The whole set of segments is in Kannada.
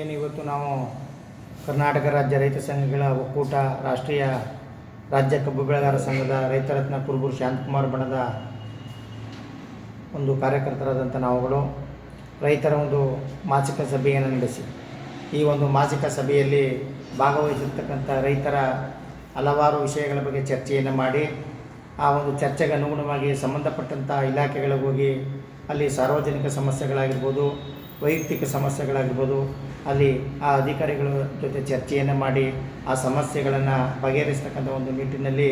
ಏನು ಇವತ್ತು ನಾವು ಕರ್ನಾಟಕ ರಾಜ್ಯ ರೈತ ಸಂಘಗಳ ಒಕ್ಕೂಟ, ರಾಷ್ಟ್ರೀಯ ರಾಜ್ಯ ಕಬ್ಬು ಬೆಳೆಗಾರ ಸಂಘದ ರೈತರತ್ನ ಕುರುಬೂರು ಶಾಂತಕುಮಾರ್ ಬಣದ ಒಂದು ಕಾರ್ಯಕರ್ತರಾದಂಥ ನಾವುಗಳು, ರೈತರ ಒಂದು ಮಾಸಿಕ ಸಭೆಯನ್ನು ನಡೆಸಿ. ಈ ಒಂದು ಮಾಸಿಕ ಸಭೆಯಲ್ಲಿ ಭಾಗವಹಿಸಿರ್ತಕ್ಕಂಥ ರೈತರ ಹಲವಾರು ವಿಷಯಗಳ ಬಗ್ಗೆ ಚರ್ಚೆಯನ್ನು ಮಾಡಿ, ಆ ಒಂದು ಚರ್ಚೆಗೆ ಅನುಗುಣವಾಗಿ ಸಂಬಂಧಪಟ್ಟಂಥ ಇಲಾಖೆಗಳಿಗೆ ಹೋಗಿ ಅಲ್ಲಿ ಸಾರ್ವಜನಿಕ ಸಮಸ್ಯೆಗಳಾಗಿರ್ಬೋದು, ವೈಯಕ್ತಿಕ ಸಮಸ್ಯೆಗಳಾಗಿರ್ಬೋದು ಅಲ್ಲಿ ಆ ಅಧಿಕಾರಿಗಳ ಜೊತೆ ಚರ್ಚೆಯನ್ನು ಮಾಡಿ ಆ ಸಮಸ್ಯೆಗಳನ್ನು ಬಗೆಹರಿಸ್ತಕ್ಕಂಥ ಒಂದು ನಿಟ್ಟಿನಲ್ಲಿ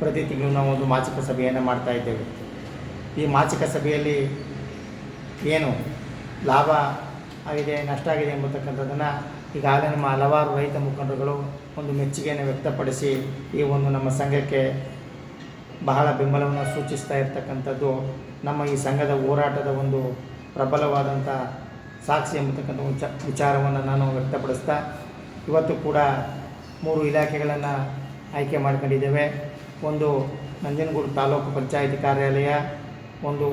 ಪ್ರತಿ ತಿಂಗಳು ನಾವು ಒಂದು ಮಾಸಿಕ ಸಭೆಯನ್ನು ಮಾಡ್ತಾ ಇದ್ದೇವೆ. ಈ ಮಾಚಿಕ ಸಭೆಯಲ್ಲಿ ಏನು ಲಾಭ ಆಗಿದೆ, ನಷ್ಟ ಆಗಿದೆ ಎಂಬತಕ್ಕಂಥದ್ದನ್ನು ಈಗಾಗಲೇ ನಮ್ಮ ಹಲವಾರು ರೈತ ಮುಖಂಡರುಗಳು ಒಂದು ಮೆಚ್ಚುಗೆಯನ್ನು ವ್ಯಕ್ತಪಡಿಸಿ ಈ ಒಂದು ನಮ್ಮ ಸಂಘಕ್ಕೆ ಬಹಳ ಬೆಂಬಲವನ್ನು ಸೂಚಿಸ್ತಾ ಇರ್ತಕ್ಕಂಥದ್ದು ನಮ್ಮ ಈ ಸಂಘದ ಹೋರಾಟದ ಒಂದು ಪ್ರಬಲವಾದಂಥ ಸಾಕ್ಷಿ ಎಂಬತಕ್ಕಂಥ ವಿಚ ವಿಚಾರವನ್ನು ನಾನು ವ್ಯಕ್ತಪಡಿಸ್ತಾ ಇವತ್ತು ಕೂಡ ಮೂರು ಇಲಾಖೆಗಳನ್ನು ಆಯ್ಕೆ ಮಾಡ್ಕೊಂಡಿದ್ದೇವೆ. ಒಂದು ನಂಜನಗೂಡು ತಾಲೂಕು ಪಂಚಾಯಿತಿ ಕಾರ್ಯಾಲಯ ಒಂದು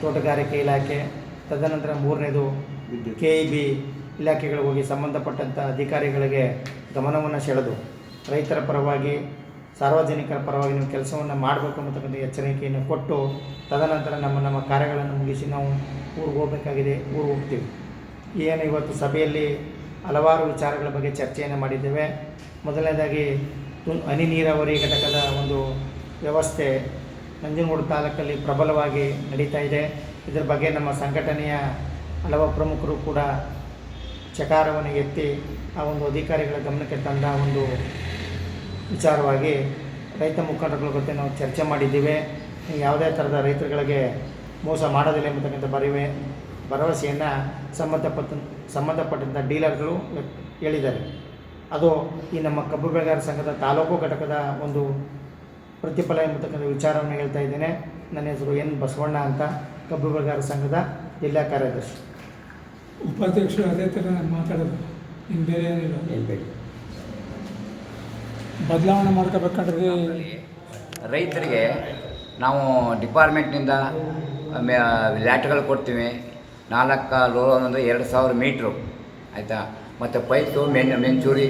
ತೋಟಗಾರಿಕೆ ಇಲಾಖೆ ತದನಂತರ ಮೂರನೇದು ಕೆ ಇ ಬಿ ಇಲಾಖೆಗಳಿಗೆ ಹೋಗಿ ಸಂಬಂಧಪಟ್ಟಂಥ ಅಧಿಕಾರಿಗಳಿಗೆ ಗಮನವನ್ನು ಸೆಳೆದು ರೈತರ ಪರವಾಗಿ ಸಾರ್ವಜನಿಕರ ಪರವಾಗಿ ನೀವು ಕೆಲಸವನ್ನು ಮಾಡಬೇಕು ಅನ್ನತಕ್ಕಂಥ ಎಚ್ಚರಿಕೆಯನ್ನು ಕೊಟ್ಟು ತದನಂತರ ನಮ್ಮ ನಮ್ಮ ಕಾರ್ಯಗಳನ್ನು ಮುಗಿಸಿ ನಾವು ಊರಿಗೆ ಹೋಗಬೇಕಾಗಿದೆ ಊರಿಗೆ ಹೋಗ್ತೀವಿ. ಏನು ಇವತ್ತು ಸಭೆಯಲ್ಲಿ ಹಲವಾರು ವಿಚಾರಗಳ ಬಗ್ಗೆ ಚರ್ಚೆಯನ್ನು ಮಾಡಿದ್ದೇವೆ. ಮೊದಲನೇದಾಗಿ ಹನಿ ನೀರಾವರಿ ಘಟಕದ ಒಂದು ವ್ಯವಸ್ಥೆ ನಂಜನಗೂಡು ತಾಲೂಕಲ್ಲಿ ಪ್ರಬಲವಾಗಿ ನಡೀತಾ ಇದೆ. ಇದರ ಬಗ್ಗೆ ನಮ್ಮ ಸಂಘಟನೆಯ ಹಲವು ಪ್ರಮುಖರು ಕೂಡ ಚಕಾರವನ್ನು ಎತ್ತಿ ಆ ಒಂದು ಅಧಿಕಾರಿಗಳ ಗಮನಕ್ಕೆ ತಂದ ಒಂದು ವಿಚಾರವಾಗಿ ರೈತ ಮುಖಂಡರುಗಳ ಜೊತೆ ನಾವು ಚರ್ಚೆ ಮಾಡಿದ್ದೀವಿ. ಯಾವುದೇ ಥರದ ರೈತರುಗಳಿಗೆ ಮೋಸ ಮಾಡೋದಿಲ್ಲ ಎಂಬತಕ್ಕಂಥ ಬರಿವೆ. ಭರವಸೆಯನ್ನು ಸಂಬಂಧಪಟ್ಟ ಸಂಬಂಧಪಟ್ಟಂಥ ಡೀಲರ್ಗಳು ಹೇಳಿದ್ದಾರೆ. ಅದು ಈ ನಮ್ಮ ಕಬ್ಬು ಬೆಳೆಗಾರ ಸಂಘದ ತಾಲೂಕು ಘಟಕದ ಒಂದು ಪ್ರತಿಫಲ ಎಂಬತಕ್ಕಂಥ ವಿಚಾರವನ್ನು ಹೇಳ್ತಾ ಇದ್ದೇನೆ. ನನ್ನ ಹೆಸರು ಎನ್ ಬಸವಣ್ಣ ಅಂತ ಕಬ್ಬು ಬೆಳೆಗಾರ ಸಂಘದ ಜಿಲ್ಲಾ ಕಾರ್ಯದರ್ಶಿ. ಉಪಾಧ್ಯಕ್ಷರು ಅದೇ ಥರ ನಾನು ಮಾತಾಡೋದು. ಇನ್ನು ಬೇರೆ ಏನಿಲ್ಲ ಬದಲಾವಣೆ ಮಾಡ್ಕೋಬೇಕಂದ್ರೆ ರೈತರಿಗೆ ನಾವು ಡಿಪಾರ್ಟ್ಮೆಂಟ್ನಿಂದ ಲ್ಯಾಟ್ಗಳು ಕೊಡ್ತೀವಿ. ನಾಲ್ಕು ರೋಲ್ ಅಂದರೆ ಎರಡು ಸಾವಿರ ಮೀಟ್ರು, ಆಯಿತಾ? ಮತ್ತು ಪೈಪು, ಮೆನ್ ಮೆಂಚೂರಿ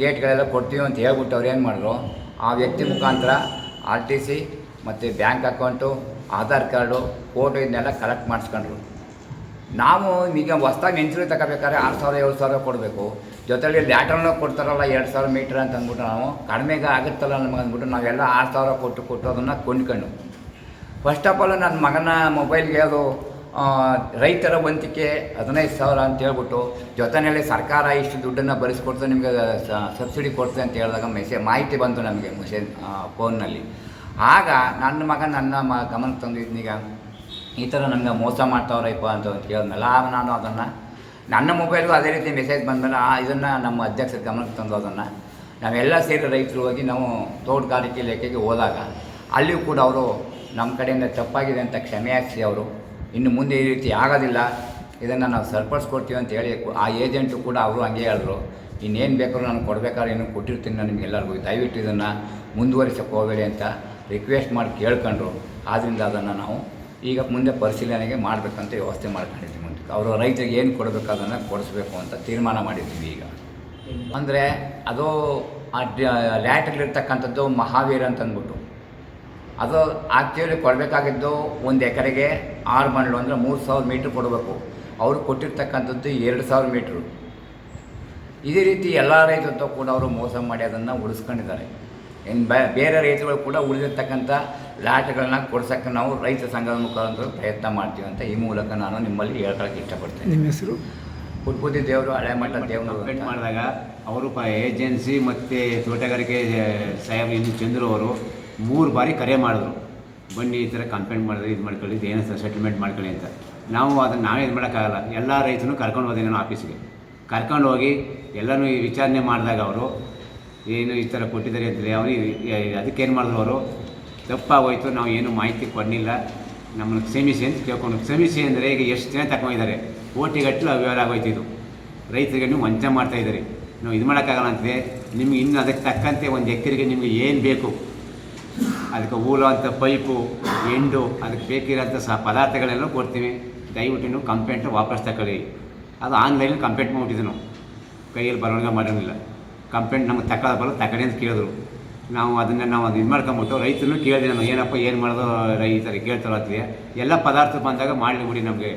ಗೇಟ್ಗಳೆಲ್ಲ ಕೊಡ್ತೀವಿ ಅಂತ ಹೇಳ್ಬಿಟ್ಟು ಅವ್ರು ಏನು ಮಾಡಿದ್ರು? ಆ ವ್ಯಕ್ತಿ ಮುಖಾಂತರ ಆರ್ ಟಿ ಸಿ ಮತ್ತು bank account, Aadhaar card, photo ಇದನ್ನೆಲ್ಲ ಕಲೆಕ್ಟ್ ಮಾಡಿಸ್ಕೊಂಡ್ರು. ನಾವು ಈಗ ಹೊಸ್ದಾಗಿ ಮೆಂಚೂರಿ ತಗೋಬೇಕಾದ್ರೆ ಆರು ಸಾವಿರ, ಏಳು ಸಾವಿರ ಕೊಡಬೇಕು. ಜೊತೆಲಿ ಲ್ಯಾಟ್ರನ್ನ ಕೊಡ್ತಾರಲ್ಲ ಎರಡು ಸಾವಿರ ಮೀಟ್ರ್ ಅಂತ ಅಂದ್ಬಿಟ್ಟು ನಾವು, ಕಡಿಮೆಗೆ ಆಗುತ್ತಲ್ಲ ನಮಗೆ ಅಂದ್ಬಿಟ್ಟು ನಾವೆಲ್ಲ ಆರು ಸಾವಿರ ಕೊಟ್ಟು ಕೊಟ್ಟು ಅದನ್ನು ಕೊಂಡ್ಕೊಂಡು ಫಸ್ಟ್ ಆಫ್ ಆಲ್ ನನ್ನ ಮಗನ ಮೊಬೈಲ್ಗೆ ಅದು ರೈತರ ವಂತಿಕೆ ಹದಿನೈದು ಸಾವಿರ ಅಂತ ಹೇಳ್ಬಿಟ್ಟು ಜೊತೆಯಲ್ಲಿ ಸರ್ಕಾರ ಇಷ್ಟು ದುಡ್ಡನ್ನು ಭರಿಸ್ಕೊಡ್ತು ನಿಮಗೆ ಸಬ್ಸಿಡಿ ಕೊಡ್ತದೆ ಅಂತ ಹೇಳಿದಾಗ ಮೆಸೇಜ್, ಮಾಹಿತಿ ಬಂತು ನಮಗೆ ಮೆಸೇಜ್ ಫೋನ್ನಲ್ಲಿ. ಆಗ ನನ್ನ ಮಗ ನನ್ನ ಮ, ಗಮನಕ್ಕೆ ತಂದಿದ್ನೀಗ ಈ ಥರ ನನಗೆ ಮೋಸ ಮಾಡ್ತಾವ್ರಪ್ಪ ಅಂತ ಕೇಳಿದ್ಮೇಲೆ ಆಗ ನಾನು ಅದನ್ನು, ನನ್ನ ಮೊಬೈಲ್ಗೂ ಅದೇ ರೀತಿ ಮೆಸೇಜ್ ಬಂದಮೇಲೆ, ಆ, ಇದನ್ನು ನಮ್ಮ ಅಧ್ಯಕ್ಷರ ಗಮನಕ್ಕೆ ತಂದು ಅದನ್ನು, ನಾವೆಲ್ಲ ಸೇರಿ ರೈತರು ಹೋಗಿ ನಾವು ತೋಟಗಾರಿಕೆ ಇಲಾಖೆಗೆ ಹೋದಾಗ, ಅಲ್ಲಿಯೂ ಕೂಡ ಅವರು ನಮ್ಮ ಕಡೆಯಿಂದ ತಪ್ಪಾಗಿದೆ ಅಂತ ಕ್ಷಮೆ ಹಾಕಿಸಿ ಅವರು. ಇನ್ನು ಮುಂದೆ ಈ ರೀತಿ ಆಗೋದಿಲ್ಲ. ಇದನ್ನು ನಾವು ಸರಿಪಡಿಸ್ಕೊಡ್ತೀವಿ ಅಂತ ಹೇಳಿ ಆ ಏಜೆಂಟು ಕೂಡ ಅವರು ಹಂಗೆ ಹೇಳಿದ್ರು. ಇನ್ನೇನು ಬೇಕಾದ್ರೂ ನಾನು ಕೊಡಬೇಕಾದ್ರೆ ಇನ್ನೂ ಕೊಟ್ಟಿರ್ತೀನಿ ನಾನು ನಿಮಗೆಲ್ಲರಿಗೂ ದಯವಿಟ್ಟು ಇದನ್ನು ಮುಂದುವರಿಸಕ್ಕೆ ಹೋಗಬೇಡಿ ಅಂತ ರಿಕ್ವೆಸ್ಟ್ ಮಾಡಿ ಕೇಳ್ಕೊಂಡ್ರು. ಆದ್ದರಿಂದ ಅದನ್ನು ನಾವು ಈಗ ಮುಂದೆ ಪರಿಶೀಲನೆಗೆ ಮಾಡಬೇಕಂತ ವ್ಯವಸ್ಥೆ ಮಾಡ್ಕೊಂಡಿದ್ದೀವಿ ಮುಂದೆ ಅವರು ರೈತರಿಗೆ ಏನು ಕೊಡಬೇಕು ಅದನ್ನು ಕೊಡಿಸ್ಬೇಕು ಅಂತ ತೀರ್ಮಾನ ಮಾಡಿದ್ದೀವಿ ಈಗ. ಅಂದರೆ ಅದು ಆ ಲ್ಯಾಟ್ರಲ್ಲಿರ್ತಕ್ಕಂಥದ್ದು ಮಹಾವೀರ ಅಂತ ಅಂದ್ಬಿಟ್ಟು ಅದು ಆ್ಯಕ್ಚುಲಿ ಕೊಡಬೇಕಾಗಿದ್ದು ಒಂದು ಎಕರೆಗೆ ಆರು ಮಂಡಳು ಅಂದರೆ ಮೂರು ಸಾವಿರ ಮೀಟ್ರ್ ಕೊಡಬೇಕು. ಅವರು ಕೊಟ್ಟಿರ್ತಕ್ಕಂಥದ್ದು ಎರಡು ಸಾವಿರ ಮೀಟ್ರು. ಇದೇ ರೀತಿ ಎಲ್ಲ ರೈತರು ಕೂಡ ಅವರು ಮೋಸ ಮಾಡಿ ಅದನ್ನು ಉಳಿಸ್ಕೊಂಡಿದ್ದಾರೆ. ಇನ್ನು ಬೇರೆ ರೈತರುಗಳು ಕೂಡ ಉಳಿದಿರ್ತಕ್ಕಂಥ ಲಾಟ್ಗಳನ್ನ ಕೊಡ್ಸೋಕ್ಕೆ ನಾವು ರೈತ ಸಂಘದ ಮುಖಾಂತರ ಪ್ರಯತ್ನ ಮಾಡ್ತೀವಿ ಅಂತ ಈ ಮೂಲಕ ನಾನು ನಿಮ್ಮಲ್ಲಿ ಹೇಳ್ಕೊಳಕ್ಕೆ ಇಷ್ಟಪಡ್ತೇನೆ. ನಿಮ್ಮ ಹೆಸರು? ಪುಟ್ಪುದಿ ದೇವರು ಹಳೆ ಮಠ ದೇವರು ಕಂಪ್ಲೇಂಟ್ ಮಾಡಿದಾಗ ಅವರು ಪ ಏಜೆನ್ಸಿ ಮತ್ತು ತೋಟಗಾರಿಕೆ ಸಾಹೇಬ್ ಇನ್ನು ಚಂದ್ರು ಅವರು ಮೂರು ಬಾರಿ ಕರೆ ಮಾಡಿದ್ರು. ಬನ್ನಿ ಈ ಥರ ಕಂಪ್ಲೇಂಟ್ ಮಾಡಿದ್ರೆ ಇದು ಮಾಡ್ಕೊಳ್ಳಿ, ಇದು ಸರ್ ಸೆಟಲ್ಮೆಂಟ್ ಮಾಡ್ಕೊಳ್ಳಿ ಅಂತ. ನಾವು ಅದನ್ನು ನಾವೇ ಇದು ಮಾಡೋಕ್ಕಾಗಲ್ಲ. ಎಲ್ಲ ರೈತರು ಕರ್ಕೊಂಡು ಹೋದೆ ನಾನು ಆಫೀಸಿಗೆ ಕರ್ಕೊಂಡು ಹೋಗಿ ಎಲ್ಲನೂ ಈ ವಿಚಾರಣೆ ಮಾಡಿದಾಗ ಅವರು, ಏನು ಈ ಥರ ಕೊಟ್ಟಿದ್ದಾರೆ ಅಂತೇಳಿ ಅವರು ಅದಕ್ಕೇನು ಮಾಡಿದ್ರು ಅವರು, ತಪ್ಪಾಗೋಯ್ತು, ನಾವು ಏನು ಮಾಹಿತಿ ಕೊಡಲಿಲ್ಲ. ನಮ್ಮನ್ನು ಕ್ಷಮಿಸಿ ಅಂತ ಕೇಳ್ಕೊಂಡು, ಕ್ಷಮಿಸಿ ಅಂದರೆ ಈಗ ಎಷ್ಟು ಜನ ತಗೊಂಡಿದ್ದಾರೆ ಕೋಟಿಗಟ್ಟಲು ಅವ್ಯವಹಾರ ಆಗೋಯ್ತು ಇದು. ರೈತರಿಗೆ ನೀವು ವಂಚನೆ ಮಾಡ್ತಾ ಇದ್ದೀರಿ. ನಾವು ಇದು ಮಾಡೋಕ್ಕಾಗಲ್ಲ ಅಂತಿದೆ. ನಿಮ್ಗೆ ಇನ್ನು ಅದಕ್ಕೆ ತಕ್ಕಂತೆ ಒಂದು ಎಕರೆಗೆ ನಿಮಗೆ ಏನು ಬೇಕು? ಅದಕ್ಕೆ ಹೂಲು ಅಂತ ಪೈಪು, ಎಂಡು, ಅದಕ್ಕೆ ಬೇಕಿರೋಂಥ ಸಹ ಪದಾರ್ಥಗಳೆಲ್ಲ ಕೊಡ್ತೀವಿ. ದಯವಿಟ್ಟು ನೀವು ಕಂಪ್ಲೇಂಟ್ ವಾಪಸ್ ತಗೊಳ್ಳಿ. ಅದು ಆನ್ಲೈನಲ್ಲಿ ಕಂಪ್ಲೇಂಟ್ ಮಾಡಿಬಿಟ್ಟಿದ್ದು ನಾವು. ಕೈಯಲ್ಲಿ ಬರವಣಿಗೆ ಮಾಡೋಂಗಿಲ್ಲ ಕಂಪ್ಲೇಂಟ್ ನಮಗೆ ತಗೊಳ್ಳೋ ಬರೋ ತಗೊಳ್ಳಿ ಅಂತ ಕೇಳಿದ್ರು. ನಾವು ಅದನ್ನು ನಾವು ಅದು ಇದು ಮಾಡ್ಕೊಂಬಿಟ್ಟು ರೈತರು ಕೇಳಿದೆ ನಾನು, ಏನಪ್ಪ, ಏನು ಮಾಡೋದು ರೈತರು ಕೇಳ್ತಾರೋ ಅಂತಿದೆ ಎಲ್ಲ ಪದಾರ್ಥ ಬಂದಾಗ ಮಾಡಲಿ ಬಿಡಿ ನಮಗೆ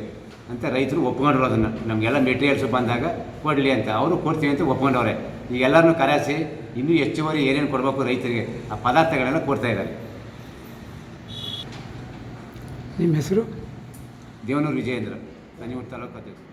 ಅಂತ ರೈತರು ಒಪ್ಕೊಂಡ್ರು ಅದನ್ನು. ನಮಗೆಲ್ಲ ಮೆಟೀರಿಯಲ್ಸ್ ಬಂದಾಗ ಕೊಡಲಿ ಅಂತ. ಅವರು ಕೊಡ್ತೀವಿ ಅಂತ ಒಪ್ಕೊಂಡವ್ರೆ. ಈಗ ಎಲ್ಲರನ್ನೂ ಕರೆಸಿ ಇನ್ನೂ ಹೆಚ್ಚುವರಿ ಏನೇನು ಕೊಡಬೇಕು ರೈತರಿಗೆ. ಆ ಪದಾರ್ಥಗಳೆಲ್ಲ ಕೊಡ್ತಾ ಇದ್ದಾರೆ. ನಿಮ್ಮ ಹೆಸರು? ದೇವನೂರು ವಿಜಯೇಂದ್ರ ಕನಿಯೂರು ತಾಲೂಕು ಅಧ್ಯಕ್ಷ.